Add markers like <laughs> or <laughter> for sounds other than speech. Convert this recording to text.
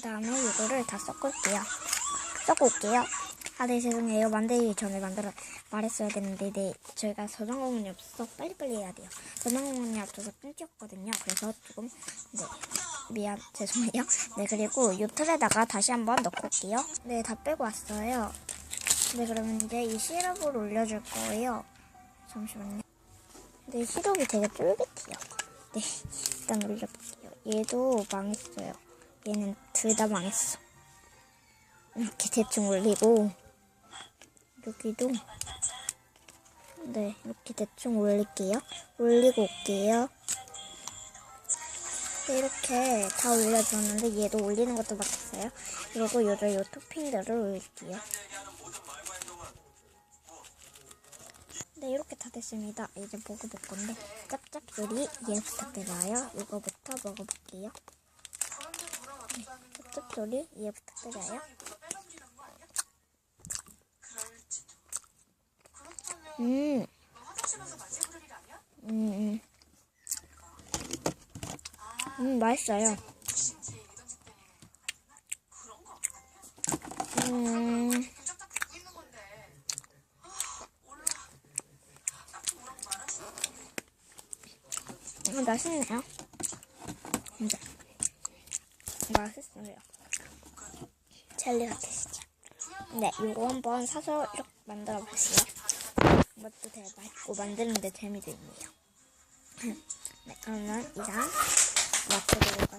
그 다음에 이거를 다 섞을게요. 섞고 올게요. 아, 네, 죄송해요. 만들기 전에 만들어 말했어야겠는데, 네, 저희가 저장 공간이 없어서 빨리빨리 해야 돼요. 저장 공간이 없어서 끊겼거든요. 그래서 조금, 네, 미안, 죄송해요. 네, 그리고 이 틀에다가 다시 한번 넣고 올게요. 네, 다 빼고 왔어요. 네, 그러면 이제 이 시럽을 올려줄 거예요. 잠시만요. 네, 시럽이 되게 쫄깃해요. 네, 일단 올려볼게요. 얘도 망했어요. 얘는 둘 다 망했어. 이렇게 대충 올리고, 여기도, 네, 이렇게 대충 올릴게요. 올리고 올게요. 네, 이렇게 다 올려줬는데 얘도 올리는 것도 바뀌었어요. 그리고 요저 요 토핑들을 올릴게요. 네, 이렇게 다 됐습니다. 이제 먹어볼 건데, 짭짭소리 예 부탁드려요. 이거부터 먹어볼게요. 네, 짭짭소리 예 부탁드려요. 음, 음, 음, 음, 맛있어요. 음, 음, 맛있네요. 진짜. 맛있어요. 젤리 같으시죠? 네, 이거 한번 사서 이렇게 만들어 보세요. 이것도 되게 맛있고 만드는데 재미도 있네요. <laughs> 네, 그러면 이상 마치도록.